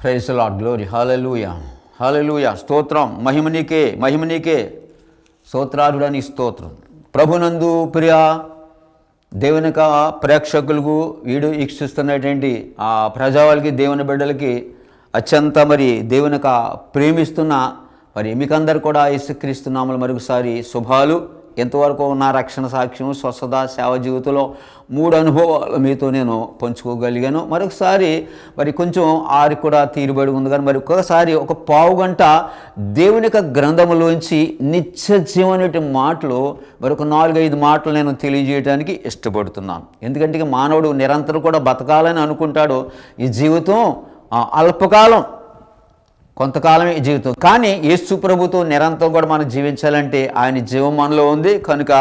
Praise Lord glory hallelujah hallelujah స్తోత్రం మహిమనికే మహిమనికే. స్తోత్రారుడని స్తోత్రం. ప్రభునందు ప్రియ దేవునిక ప్రేక్షకులకు వీడు వీక్షిస్తున్నటువంటి ఆ ప్రజావాళ్ళకి దేవుని బిడ్డలకి అత్యంత మరి దేవునిక ప్రేమిస్తున్న మరి మీకందరు కూడా యేసుక్రీస్తునామలు మరొకసారి శుభాలు. ఇంతవరకు నా రక్షణ సాక్ష్యం స్వస్థత సేవ జీవితంలో మూడు అనుభవాలు మీతో నేను పంచుకోగలిగాను. మరొకసారి మరి కొంచెం ఆరి కూడా తీరుబడి ఉంది కానీ మరి ఒక్కసారి ఒక పావు గంట దేవుని యొక్క గ్రంథములోంచి నిత్య జీవనటి మాటలు మరి ఒక నాలుగైదు మాటలు నేను తెలియజేయడానికి ఇష్టపడుతున్నాను. ఎందుకంటే మానవుడు నిరంతరం కూడా బతకాలని అనుకుంటాడు. ఈ జీవితం అల్పకాలం. కొంతకాలమే జీవితం. కానీ యేసు ప్రభుతో నిరంతరం కూడా మనం జీవించాలంటే ఆయన జీవం మనలో ఉంది. కనుక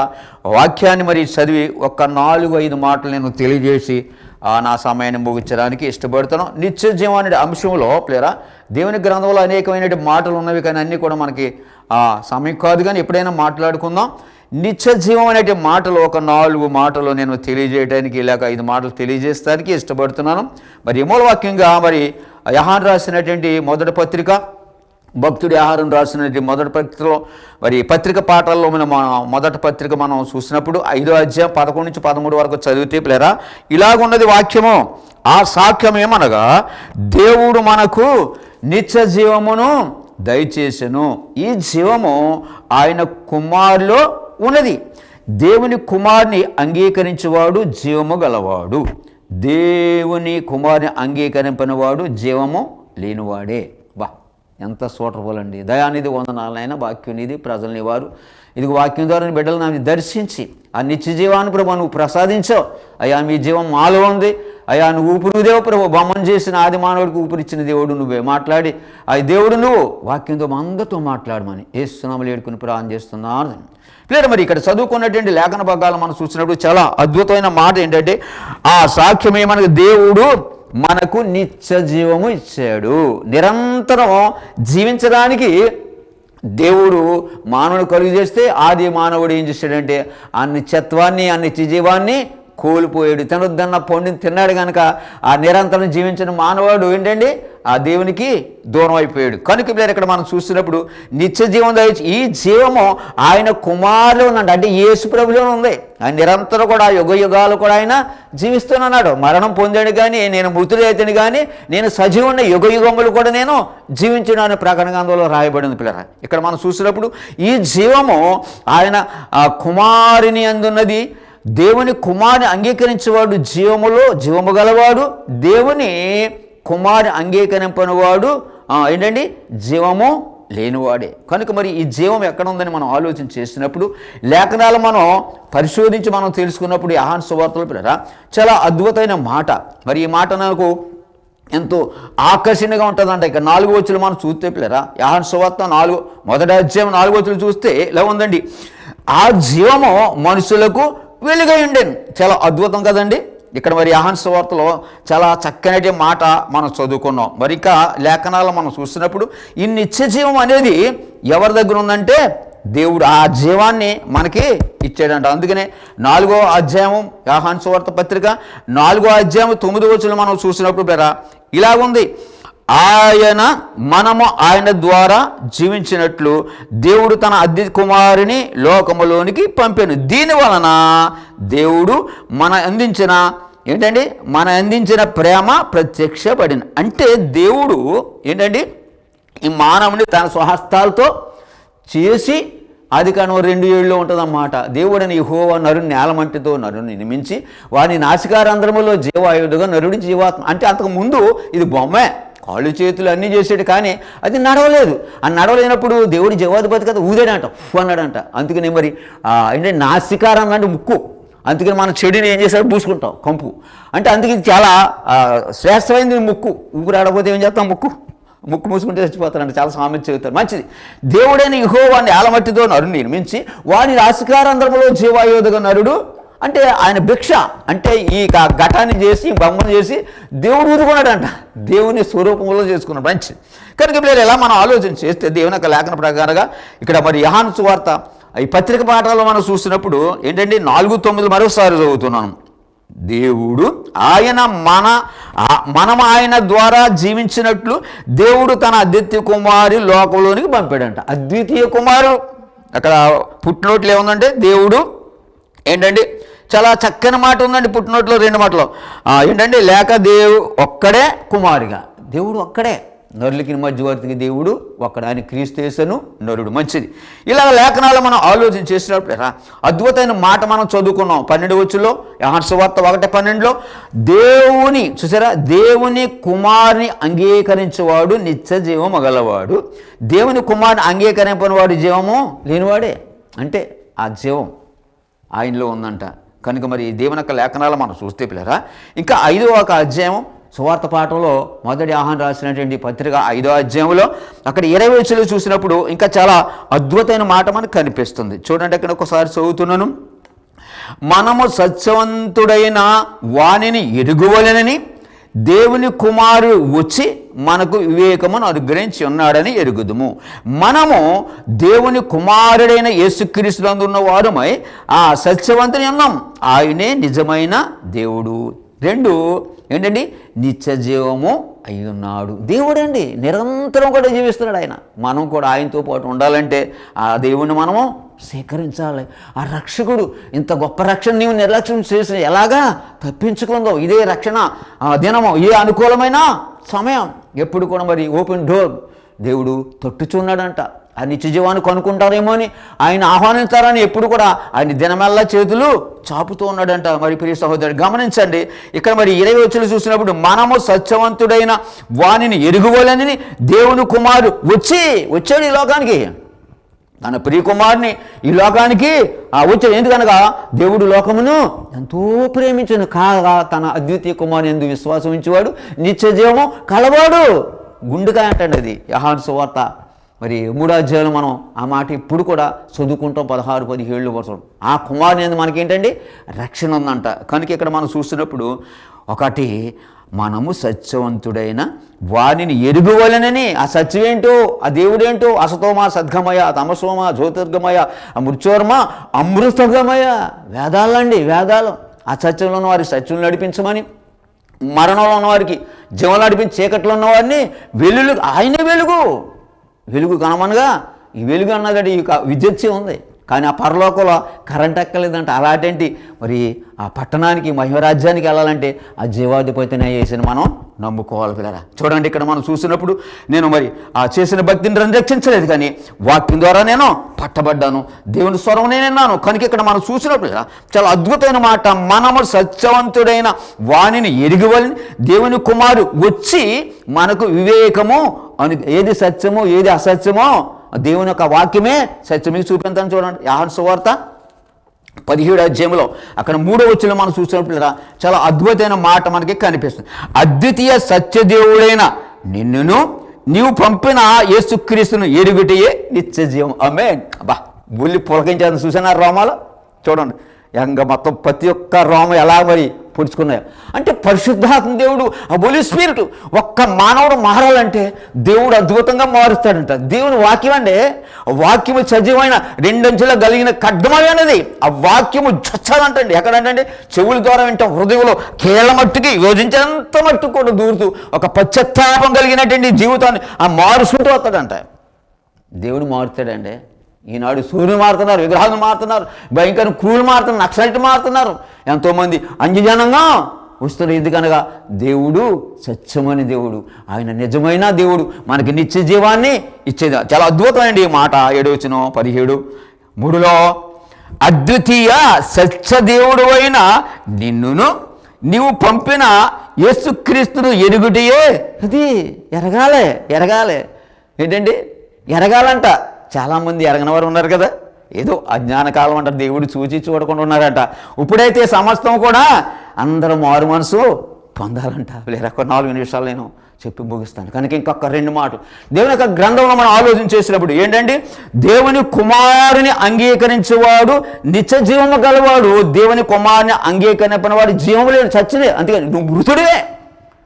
వాక్యాన్ని మరి చదివి ఒక నాలుగు ఐదు మాటలు నేను తెలియజేసి నా సమయాన్ని ముగించడానికి ఇష్టపడుతున్నాను నిత్య జీవం అనే అంశంలో ప్లేరా దేవుని గ్రంథంలో అనేకమైన మాటలు ఉన్నవి కానీ అన్నీ కూడా మనకి సమయం కాదు కానీ ఎప్పుడైనా మాట్లాడుకుందాం. నిత్య జీవం అనే మాటలు ఒక నాలుగు మాటలు నేను తెలియజేయడానికి ఇలాగ ఐదు మాటలు తెలియజేస్తానికి ఇష్టపడుతున్నాను. మరి మూల వాక్యంగా మరి యహాన్ రాసినటువంటి మొదటి పత్రిక భక్తుడి ఆహారం రాసినటువంటి మొదటి పత్రికలో మరి పత్రిక పాఠాల్లో మనం మన మొదటి పత్రిక మనం చూసినప్పుడు ఐదో అధ్యాయం పదకొండు నుంచి పదమూడు వరకు చదివితే పిల్లరా ఇలాగున్నది వాక్యము. ఆ సాక్ష్యం ఏమనగా దేవుడు మనకు నిత్య జీవమును దయచేసెను. ఈ జీవము ఆయన కుమారులో ఉన్నది. దేవుని కుమారుని అంగీకరించేవాడు జీవము గలవాడు. దేవుని కుమారుని అంగీకరింపనివాడు జీవము లేనివాడే. బా ఎంత సూటబుల్ అండి. దయానిధి వందనాలైన వాక్యునిధి ప్రజల్ని వారు. ఇది వాక్యం ద్వారా బిడ్డలు నాని దర్శించి ఆ నిత్య జీవాన్ని ప్రభు నువ్వు ప్రసాదించావు అయ్యా మీ జీవం మాలో ఉంది. అయ్యా నువ్వు ఊపిరి దేవు ప్రభు బొమ్మను చేసిన ఆది మానవుడికి ఊపిరిచ్చిన దేవుడు నువ్వే. మాట్లాడి ఆ దేవుడు నువ్వు. వాక్యంతో అందరితో మాట్లాడమని ఏస్తున్నాములు ఏడుకుని ప్రాణం చేస్తున్నాను. లేదు మరి ఇక్కడ చదువుకున్నటువంటి లేఖన భాగాలు మనం చూసినప్పుడు చాలా అద్భుతమైన మాట ఏంటంటే ఆ సాక్ష్యం ఏమనగా దేవుడు మనకు నిత్య జీవము ఇచ్చాడు. నిరంతరం జీవించడానికి దేవుడు మానవుడు కలుగు చేస్తే ఆది మానవుడు ఏం చేశాడంటే ఆ నిత్యత్వాన్ని ఆ నిత్య జీవాన్ని కోల్పోయాడు తినొద్దన్న పండుని తిన్నాడు కనుక ఆ నిరంతరం జీవించిన మానవాడు ఏంటండి? ఆ దేవునికి దూరం అయిపోయాడు కనుక మీరు ఇక్కడ మనం చూసినప్పుడు నిత్య జీవం దయచి ఈ జీవము ఆయన కుమారులు ఉందండి అంటే యేసు ప్రభులోనే ఉంది. ఆయన నిరంతరం కూడా యుగ యుగాలు కూడా ఆయన జీవిస్తున్నాడు. మరణం పొందాడు కానీ నేను మృతుడైతేని కానీ నేను సజీవున్న యుగ యుగములు కూడా నేను జీవించిన అనే గ్రంథంలో రాయబడింది పిల్లరా. ఇక్కడ మనం చూసినప్పుడు ఈ జీవము ఆయన ఆ కుమారుని అందున్నది. దేవుని కుమారుని అంగీకరించేవాడు జీవములో జీవము గలవాడు దేవుని కుమారుని అంగీకరింపనివాడు ఏంటండి? జీవము లేనివాడే. కనుక మరి ఈ జీవం ఎక్కడ ఉందని మనం ఆలోచన చేసినప్పుడు లేఖనాలు మనం పరిశోధించి మనం తెలుసుకున్నప్పుడు ఈ ఆహాన్ సువార్తలు పిల్లరా చాలా అద్భుతమైన మాట. మరి ఈ మాట నాకు ఎంతో ఆకర్షణగా ఉంటుందంట. ఇక నాలుగు వచ్చులు మనం చూస్తే పిల్లరా యాహన్ సువార్త నాలుగు మొదటి అధ్యాయం నాలుగు వచ్చులు చూస్తే ఇలా ఉందండి. ఆ జీవము మనుషులకు వెలుగై ఉండేను చాలా అద్భుతం కదండి. ఇక్కడ మరి యాహన్ సువార్తలో చాలా చక్కనటి మాట మనం చదువుకున్నాం. మరి ఇంకా లేఖనాలు మనం చూసినప్పుడు ఈ నిత్య జీవం అనేది ఎవరి దగ్గర ఉందంటే దేవుడు ఆ జీవాన్ని మనకి ఇచ్చాడంట. అందుకనే నాలుగో అధ్యాయం యాహాన్ సువార్త పత్రిక నాలుగో అధ్యాయం తొమ్మిది వచ్చిన మనం చూసినప్పుడు బెరా ఇలాగుంది. ఆయన మనము ఆయన ద్వారా జీవించినట్లు దేవుడు తన అద్దె కుమారుని లోకములోనికి పంపాను. దీని వలన దేవుడు మన అందించిన ఏంటండి? మన అందించిన ప్రేమ ప్రత్యక్షపడింది. అంటే దేవుడు ఏంటండి? ఈ మానవుని తన స్వహస్తాలతో చేసి అది కాను రెండు ఏళ్ళలో ఉంటుందన్నమాట. దేవుడని హో నరుని నేలమంటితో నరుని నిర్మించి వాని నాసికారంధ్రములో జీవాయుడుగా నరుడి జీవాత్మ. అంటే అంతకు ముందు ఇది బొమ్మే. కాళ్ళు చేతులు అన్నీ చేసాడు కానీ అది నడవలేదు. ఆ నడవలేనప్పుడు దేవుడి జవాధిపతి కదా ఊదాడంట అన్నాడంట. అందుకని మరి అంటే నాసికారం అంటే ముక్కు. అందుకని మనం చెడుని ఏం చేస్తారు పూసుకుంటాం కంపు. అంటే అందుకే చాలా శ్రేష్టమైనది ముక్కు. ఊపిరి ఆడపోతే ఏం చేస్తాం ముక్కు? ముక్కు మూసుకుంటే చచ్చిపోతారంట చాలా సామెత చెబుతారు మంచిది. దేవుడైన యెహోవాని ఆలమట్టితో నరుని నిర్మించి వాని రాశికారంధ్రములో జీవాయోధగా నరుడు అంటే ఆయన భిక్ష. అంటే ఈ ఘటాన్ని చేసి బొమ్మను చేసి దేవుడు ఊరుకున్నాడంట. దేవుని స్వరూపంలో చేసుకున్నాడు. మంచి. కనుక పిల్లలు ఎలా మనం ఆలోచన చేస్తే దేవుని యొక్క లేఖన ప్రకారంగా ఇక్కడ మరి యహాను సువార్త ఈ పత్రిక పాఠాల్లో మనం చూసినప్పుడు ఏంటంటే నాలుగు తొమ్మిది మరోసారి చదువుతున్నాను. దేవుడు ఆయన మన మనం ఆయన ద్వారా జీవించినట్లు దేవుడు తన అద్వితీయ కుమారి లోకంలోనికి పంపాడంట. అద్వితీయ కుమారు అక్కడ పుట్టినోట్లు ఏముందంటే దేవుడు ఏంటంటే చాలా చక్కని మాట ఉందండి పుట్టినోట్లో రెండు మాటలు. ఏంటంటే లేక దేవు ఒక్కడే కుమారుగా దేవుడు ఒక్కడే. నరులకి మధ్యవర్తికి దేవుడు ఒక్కడ. ఆయన క్రీస్తేసను నరుడు. మంచిది. ఇలా లేఖనాలు మనం ఆలోచన చేసినప్పుడు అద్భుతమైన మాట మనం చదువుకున్నాం. పన్నెండు వచ్చులో వార్త ఒకటి పన్నెండులో దేవుని చూసారా? దేవుని కుమారుని అంగీకరించేవాడు నిత్య జీవం గలవాడు. దేవుని కుమారుని అంగీకరింపని వాడు జీవము లేనివాడే. అంటే ఆ జీవం ఆయనలో ఉందంట. కనుక మరి దేవుని యొక్క లేఖనాలు మనం చూస్తే పిల్లరా ఇంకా ఐదో ఒక అధ్యాయం సువార్త పాఠంలో మొదటి ఆహ్వానం రాసినటువంటి పత్రిక ఐదో అధ్యాయంలో అక్కడ ఇరవై వచ్చులు చూసినప్పుడు ఇంకా చాలా అద్భుతమైన మాట మనకు కనిపిస్తుంది. చూడండి అక్కడ ఒకసారి చదువుతున్నాను. మనము సత్యవంతుడైన వాణిని ఎరుగువలనని దేవుని కుమారుడు వచ్చి మనకు వివేకమును అనుగ్రహించి ఉన్నాడని ఎరుగుదుము. మనము దేవుని కుమారుడైన యేసుక్రీస్తునందు ఉన్న వారమై ఆ సత్యవంతుని ఉన్నాం ఆయనే నిజమైన దేవుడు. రెండు ఏంటండి? నిత్యజీవము అయి ఉన్నాడు. దేవుడు అండి నిరంతరం కూడా జీవిస్తున్నాడు ఆయన. మనం కూడా ఆయనతో పాటు ఉండాలంటే ఆ దేవుణ్ణి మనము స్వీకరించాలి ఆ రక్షకుడు ఇంత గొప్ప రక్షణ నీవు నిర్లక్ష్యం చేసి ఎలాగా తప్పించుకుందో ఇదే రక్షణ దినము ఏ అనుకూలమైన సమయం? ఎప్పుడు కూడా మరి ఓపెన్ డోర్ దేవుడు తొట్టుచున్నాడంట. ఆ నిత్య జీవాన్ని కొనుక్కుంటారేమో అని ఆయన ఆహ్వానిస్తారని ఎప్పుడు కూడా ఆయన దినమెల్లా చేతులు చాపుతూ ఉన్నాడంట. మరి ప్రియ సహోదరు గమనించండి. ఇక్కడ మరి ఇరవై వచ్చులు చూసినప్పుడు మనము సత్యవంతుడైన వాణిని ఎరుగువలని దేవుని కుమారు వచ్చి వచ్చాడు ఈ లోకానికి. తన ప్రియకుమారుని ఈ లోకానికి ఆ వచ్చాడు ఎందుకనగా దేవుడు లోకమును ఎంతో ప్రేమించను. కాగా తన అద్వితీయ కుమారుని ఎందుకు విశ్వాసం ఉంచేవాడు నిత్య జీవము కలవాడు. గుండెకాయ అంటండి అది యహాన్ సువార్త. మరి మూడో అధ్యాయంలో మనం ఆ మాట ఇప్పుడు కూడా చదువుకుంటాం పదహారు పదిహేళ్ళు వరకు ఆ కుమారుని మనకేంటండి? రక్షణ ఉందంట. కనుక ఇక్కడ మనం చూస్తున్నప్పుడు ఒకటి మనము సత్యవంతుడైన వారిని ఎరుగువలనని. ఆ సత్యమేంటో? ఆ దేవుడేంటో? అసతోమ సద్గమయ తమసోమ జ్యోతిర్గమయ ఆ మృత్యోర్మ అమృతగమయ. వేదాలండి వేదాలు. ఆ సత్యంలో ఉన్నవారి సత్యం నడిపించమని మరణంలో ఉన్నవారికి జీవన నడిపించి చీకట్లో ఉన్నవారిని వెలుగు ఆయనే వెలుగు. వెలుగు కనమనగా ఈ వెలుగు అన్నది ఈ క- విద్యుత్సే ఉంది. కానీ ఆ పరలోకంలో కరెంట్ ఎక్కలేదంట. అలాంటి మరి ఆ పట్టణానికి మహిమరాజ్యానికి వెళ్ళాలంటే ఆ జీవాధిపతిని వేసిన మనం నమ్ముకోవాలి పిల్లరా. చూడండి ఇక్కడ మనం చూసినప్పుడు నేను మరి ఆ చేసిన భక్తిని రక్షించలేదు కానీ వాక్యం ద్వారా నేను పట్టబడ్డాను. దేవుని స్వరం నేను విన్నాను. కనుక ఇక్కడ మనం చూసినప్పుడు చాలా అద్భుతమైన మాట. మనము సత్యవంతుడైన వాణిని ఎరిగివలని దేవుని కుమారు వచ్చి మనకు వివేకము అని ఏది సత్యమో ఏది అసత్యమో దేవుని యొక్క వాక్యమే సత్యం మీకు చూపించాను చూడండి. యాహన్ సువార్త పదిహేడు అధ్యాయంలో అక్కడ మూడో వచ్చిన మనం చూసినప్పుడు చాలా అద్భుతమైన మాట మనకి కనిపిస్తుంది. అద్వితీయ సత్యదేవుడైన నిన్నును నీవు పంపిన యేసుక్రీస్తును ఎరుగుటయే నిత్య జీవం అమే అబ్బా బుల్లి పులకించేది చూసానా రోమాలు? చూడండి. ఇంకా మొత్తం ప్రతి ఒక్క రోమ ఎలా మరి పొడుచుకున్నాయో. అంటే పరిశుద్ధాత్మ దేవుడు ఆ బొలి స్పిరిట్ ఒక్క మానవుడు మారాలంటే దేవుడు అద్భుతంగా మారుస్తాడంట. దేవుని వాక్యం అంటే వాక్యము సజీవమైన రెండంచెల కలిగిన ఖడ్గమైనది ఆ వాక్యము చచ్చాలంటండి ఎక్కడంటే చెవుల ద్వారా వింటాం హృదయంలో కేళ్ళ మట్టుకి యోజించేంత మట్టుకు కూడా దూరుతూ ఒక పశ్చత్తాపం కలిగినటువంటి జీవితాన్ని ఆ మారుస్తుంటూ వస్తాడంట. దేవుడు మారుతాడండి ఈనాడు సూర్యుని మారుతున్నారు విగ్రహాలను మారుతున్నారు భయంకర క్రూలు మారుతున్నారు నక్సలైట్ మారుతున్నారు. ఎంతోమంది అంజజనంగా వస్తున్నారు. ఎందుకనగా దేవుడు సత్యమైన దేవుడు ఆయన నిజమైన దేవుడు మనకి నిత్య జీవాన్ని ఇచ్చేది. చాలా అద్భుతమైనది ఈ మాట. ఏడు పదిహేడు. మూడులో అద్వితీయ సత్యదేవుడు అయిన నిన్నును నీవు పంపిన యేసుక్రీస్తును ఎరుగుటియే. అది ఎరగాలే ఎరగాలే. ఏంటండి? ఎరగాలంట. చాలామంది ఎరగని వారు ఉన్నారు కదా. ఏదో అజ్ఞాన కాలం అంటారు. దేవుడు చూచి చూడకుండా ఉన్నారంట ఇప్పుడైతే సమస్తం కూడా అందరూ మారు మనసు పొందాలంట. లేదా ఒక నాలుగు నిమిషాలు నేను చెప్పి ముగిస్తాను. కనుక ఇంకొక రెండు మాటలు. దేవుని యొక్క గ్రంథంలో మనం ఆలోచన చేసినప్పుడు ఏంటంటే దేవుని కుమారుని అంగీకరించేవాడు నిత్య జీవము గలవాడు. దేవుని కుమారుని అంగీకరింపనివాడు జీవము లేడు చచ్చిదే అందుకని నువ్వు మృతుడివే.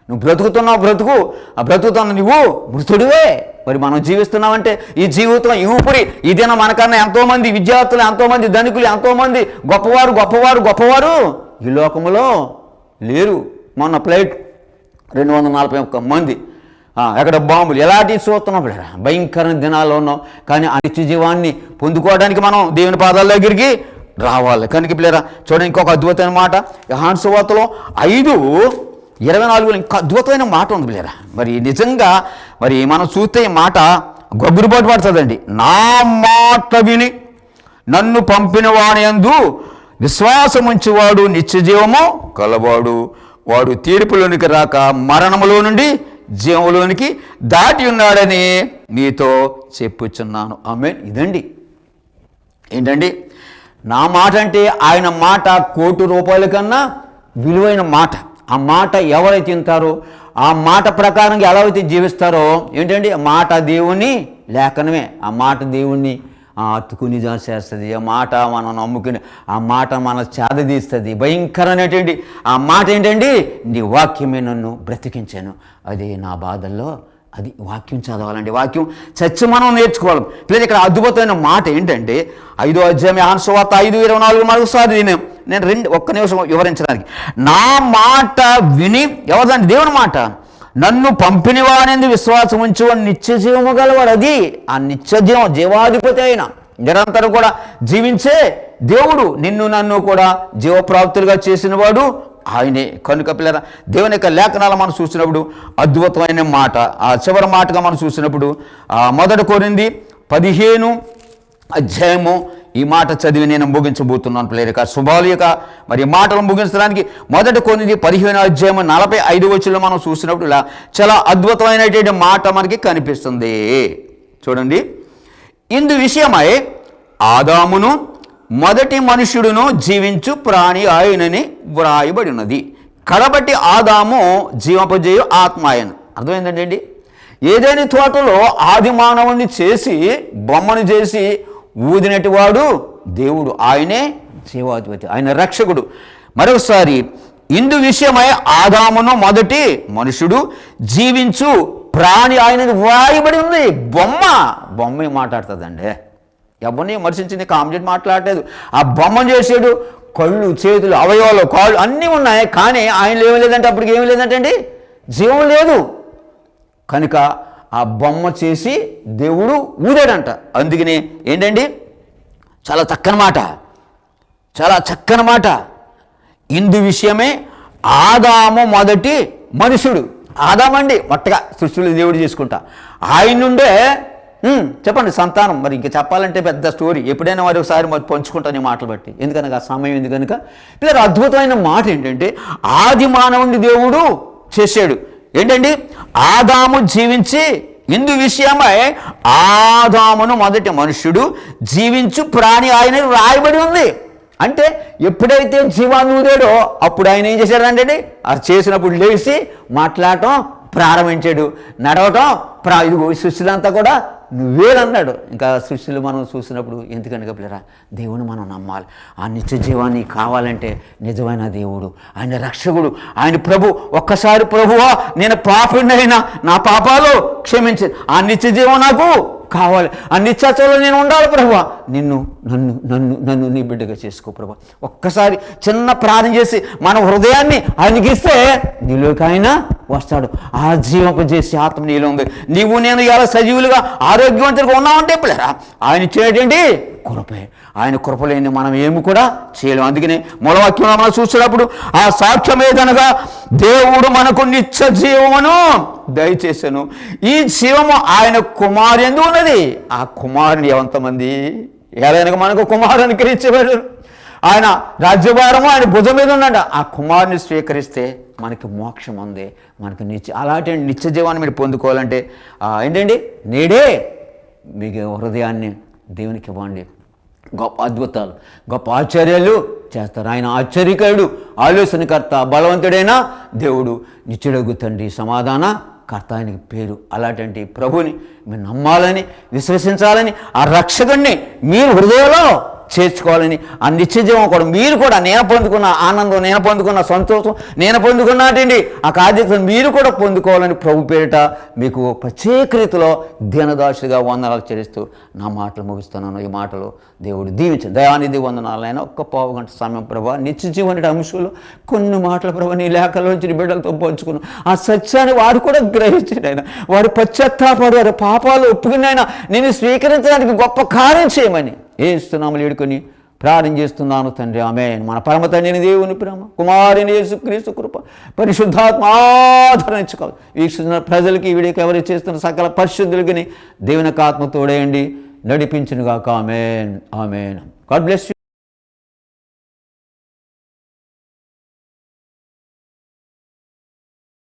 నువ్వు బ్రతుకుతున్నావు బ్రతుకు. ఆ బ్రతుకుతున్న నువ్వు మృతుడివే. మరి మనం జీవిస్తున్నామంటే ఈ జీవితం ఈ ఊపిరి మనకన్నా ఎంతోమంది విద్యార్థులు ఎంతోమంది ధనికులు ఎంతోమంది గొప్పవారు గొప్పవారు గొప్పవారు ఈ లోకములో లేరు. మొన్న ఫ్లైట్ రెండు వందల నలభై ఒక్క మంది. ఎక్కడ బాంబులు. ఎలాంటి చూస్తున్నాం పిల్లరా భయంకరమైన దినాల్లో ఉన్నాం కానీ ఆ నిత్య జీవాన్ని పొందుకోవడానికి మనం దేవుని పాదాల దగ్గరికి రావాలి. కనుక పిల్లరా చూడండి ఇంకొక అద్భుతమైన మాట. హాన్స్ వార్తలో ఐదు ఇరవై నాలుగులో ఇంకా అద్భుతమైన మాట ఉంది పిల్లరా. మరి నిజంగా మరి మనం చూస్తే ఈ మాట గొబ్బురుబాటు పడుతుందండి. నా మాట విని నన్ను పంపిన వాణియందు విశ్వాసముంచువాడు నిత్యజీవము కలవాడు. వాడు తీర్పులోనికి రాక మరణములో నుండి జీవంలోనికి దాటి ఉన్నాడని మీతో చెప్పుచున్నాను. ఆమె ఇదండి. ఏంటండి? నా మాట అంటే ఆయన మాట కోటి రూపాయల కన్నా విలువైన మాట. ఆ మాట ఎవరైతే తింటారో ఆ మాట ప్రకారంగా ఎలా అయితే జీవిస్తారో ఏంటండి? మాట దేవుని లేఖనమే. ఆ మాట దేవుణ్ణి ఆ, చేస్తుంది ఆ మాట మనం నమ్ముకుని ఆ మాట మన చేదదీస్తుంది భయంకరమైనటువంటి ఆ మాట ఏంటండి? నీ వాక్యమే నన్ను బ్రతికించాను. అది నా బాధల్లో అది వాక్యం చదవాలండి. వాక్యం చచ్చి మనం నేర్చుకోవాలి. లేదు ఇక్కడ అద్భుతమైన మాట ఏంటంటే ఐదో అధ్యాయం ఆన్సవార్త ఐదు ఇరవై నాలుగు మరోసారి నేను నేను రెండు ఒక్క నిమిషం వివరించడానికి. నా మాట విని ఎవరిదండి దేవుని మాట. నన్ను పంపిన విశ్వాసం ఉంచు నిత్య జీవము గలవాడు అది ఆ నిత్య జీవం జీవాధిపతి అయిన నిరంతరం కూడా జీవించే దేవుడు నిన్ను నన్ను కూడా జీవప్రాప్తులుగా చేసినవాడు ఆయనే. కనుక పిల్లల దేవుని యొక్క లేఖనాలు మనం చూసినప్పుడు అద్భుతమైన మాట. ఆ చివరి మాటగా మనం చూసినప్పుడు మొదట కోరింది పదిహేను అధ్యాయము ఈ మాట చదివి నేను ముగించబోతున్నాను ప్లేరిక శుభాలు యొక్క మరి మాటలు ముగించడానికి మొదటి కొన్ని పదిహేను అధ్యాయం నలభై ఐదు వచ్చిలో మనం చూసినప్పుడు ఇలా చాలా అద్భుతమైనటువంటి మాట మనకి కనిపిస్తుంది. చూడండి. ఇందు విషయమై ఆదామును మొదటి మనుష్యుడును జీవించు ప్రాణి ఆయనని వ్రాయబడి ఉన్నది కడబట్టి ఆదాము జీవపజేయు ఆత్మాయను. అర్థమైందండి ఏదైనా తోటలో ఆది మానవుని చేసి బొమ్మను చేసి ఊదినటి వాడు దేవుడు. ఆయనే జీవాధిపతి ఆయన రక్షకుడు. మరొకసారి ఇందు విషయమై ఆదామును మొదటి మనుషుడు జీవించు ప్రాణి ఆయనది వ్రాయబడి ఉంది. బొమ్మ బొమ్మ మాట్లాడుతుందండి. ఎవరిని విమర్శించింది? కామ్జెట్ మాట్లాడలేదు. ఆ బొమ్మను చేసాడు కళ్ళు చేతులు అవయవాలు కాళ్ళు అన్నీ ఉన్నాయి. కానీ ఆయనలో ఏమీ లేదంటే అప్పటికి ఏమీ లేదంటే అండి జీవం లేదు. కనుక ఆ బొమ్మ చేసి దేవుడు ఊదాడంట. అందుకని ఏంటండి? చాలా చక్కని మాట. చాలా చక్కని మాట. ఇందు విషయమే ఆదాము మొదటి మనుషుడు. ఆదామండి మొట్టగా సృష్టిలో దేవుడు చేసుకుంటా. ఆయన నుండే చెప్పండి సంతానం. మరి ఇంకా చెప్పాలంటే పెద్ద స్టోరీ. ఎప్పుడైనా వారి ఒకసారి మరి పంచుకుంటాను ఈ మాటలు బట్టి. ఎందుకనగా ఆ సమయం ఎందుకనక పిల్లలు అద్భుతమైన మాట ఏంటంటే ఆది మానవుని దేవుడు చేశాడు. ఏంటండి? ఆదాము జీవించి ఇందు విషయమై ఆదామును మొదటి మనుష్యుడు జీవించు ప్రాణి ఆయన రాయబడి ఉంది. అంటే ఎప్పుడైతే జీవాన్ని ఊదాడో అప్పుడు ఆయన ఏం చేశాడంటే అది చేసినప్పుడు లేచి మాట్లాడటం ప్రారంభించాడు. నడవటం ప్రా ఇది సృష్టిలంతా కూడా నువ్వేనన్నాడు. ఇంకా సృష్టిలో మనం చూసినప్పుడు ఎందుకనగా పిల్లరా దేవుని మనం నమ్మాలి. ఆ నిత్య జీవాన్ని కావాలంటే నిజమైన దేవుడు ఆయన రక్షకుడు ఆయన ప్రభు ఒక్కసారి ప్రభువా నేను పాపినైనా నా పాపాలు క్షమించి ఆ నిత్య జీవం నాకు కావాలి. ఆ నిత్యాచలో నేను ఉండాలి ప్రభువా. నిన్ను నన్ను నన్ను నన్ను నీ బిడ్డగా చేసుకో ప్రభా. ఒక్కసారి చిన్న ప్రార్థన చేసి మన హృదయాన్ని ఆయనకి ఇస్తే నీలోకి ఆయన వస్తాడు. ఆ జీవపు చేసి ఆత్మ నీలో ఉంది. నీవు నేను ఎలా సజీవులుగా ఆరోగ్యవంతులుగా ఉన్నామంటే పిల్లరా ఆయన ఇచ్చేటండి కృపే. ఆయన కృపలేని మనం ఏమి కూడా చేయలేము అందుకనే మూలవాక్యంలో మనం చూసినప్పుడు ఆ సాక్ష్యం ఏదనగా దేవుడు మనకు నిత్య జీవమును దయచేసాను. ఈ జీవము ఆయన కుమారు ఎందు ఉన్నది? ఆ కుమారుని ఎంతమంది? ఏదైనా మనకు కుమారు అనుకరించేవాడు ఆయన రాజ్యభారము ఆయన భుజం మీద ఉన్నాడు ఆ కుమారుని స్వీకరిస్తే మనకి మోక్షం ఉంది. మనకి నిత్య అలాంటి నిత్య జీవాన్ని మీరు పొందుకోవాలంటే ఏంటండి? నేడే మీకు హృదయాన్ని దేవునికి ఇవ్వండి. గొప్ప అద్భుతాలు గొప్ప ఆశ్చర్యాలు చేస్తారు. ఆయన ఆశ్చర్యకరుడు ఆలోచనకర్త బలవంతుడైన దేవుడు నిత్యుడగు తండ్రి సమాధాన కర్త ఆయనకి పేరు అలాంటి ప్రభుని మీరు నమ్మాలని విశ్వసించాలని ఆ రక్షకుడిని మీ హృదయంలో చేర్చుకోవాలని ఆ నిత్యజీవం కూడా. మీరు కూడా నేను పొందుకున్న ఆనందం నేను పొందుకున్న సంతోషం నేను పొందుకున్నాటండి ఆ కార్యక్రమం మీరు కూడా పొందుకోవాలని ప్రభు పేరిట మీకు ప్రత్యేక రీతిలో దీనదాసుడిగా వందనాలు చెల్లిస్తూ నా మాటలు ముగిస్తున్నాను. ఈ మాటలు దేవుడు దీవించండి దయానిధి వందనాలైనా ఒక్క పావు గంట సమయం ప్రభా నిత్య జీవన అంశంలో కొన్ని మాటలు ప్రభా నీ లేఖలోంచి బిడ్డలతో పంచుకున్నాను. ఆ సత్యాన్ని వారు కూడా గ్రహించండి ఆయన. వారి పశ్చాత్తాపడి వారి పాపాలు ఒప్పుకున్నాయన నేను స్వీకరించడానికి గొప్ప కార్యం చేయమని. ఏస్తున్నాములు ఏడుకొని ప్రార్థన చేస్తున్నాను తండ్రి ఆమె మన పరమ తండ్రిని దేవుని ప్రేమ కుమారుని యేసుక్రీస్తు కృప పరిశుద్ధాత్మ ఆదరించుకోవాలి వీక్షిస్తున్న ప్రజలకి వీడికి ఎవరు చేస్తున్న సకల పరిశుద్ధులకి దేవునికి ఆత్మ తోడేయండి నడిపించునుగాక ఆమెన్. ఆమెన్. God bless